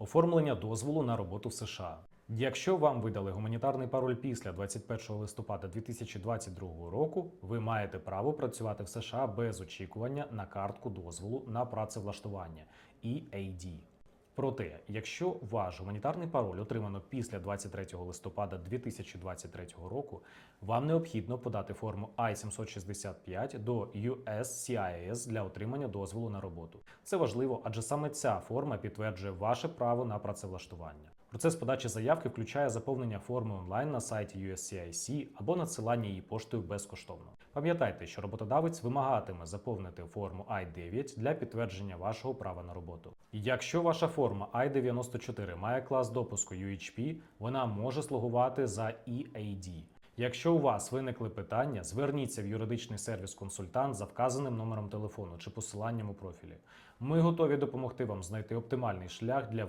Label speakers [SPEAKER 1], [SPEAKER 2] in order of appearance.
[SPEAKER 1] Оформлення дозволу на роботу в США. Якщо вам видали гуманітарний пароль після 21 листопада 2022 року, ви маєте право працювати в США без очікування на картку дозволу на працевлаштування EAD. Проте, якщо ваш гуманітарний пароль отримано після 23 листопада 2023 року, вам необхідно подати форму I-765 до USCIS для отримання дозволу на роботу. Це важливо, адже саме ця форма підтверджує ваше право на працевлаштування. Процес подачі заявки включає заповнення форми онлайн на сайті USCIS або надсилання її поштою безкоштовно. Пам'ятайте, що роботодавець вимагатиме заповнити форму I-9 для підтвердження вашого права на роботу. Якщо ваша форма I-94 має клас допуску UHP, вона може слугувати за EAD. Якщо у вас виникли питання, зверніться в юридичний сервіс-консультант за вказаним номером телефону чи посиланням у профілі. Ми готові допомогти вам знайти оптимальний шлях для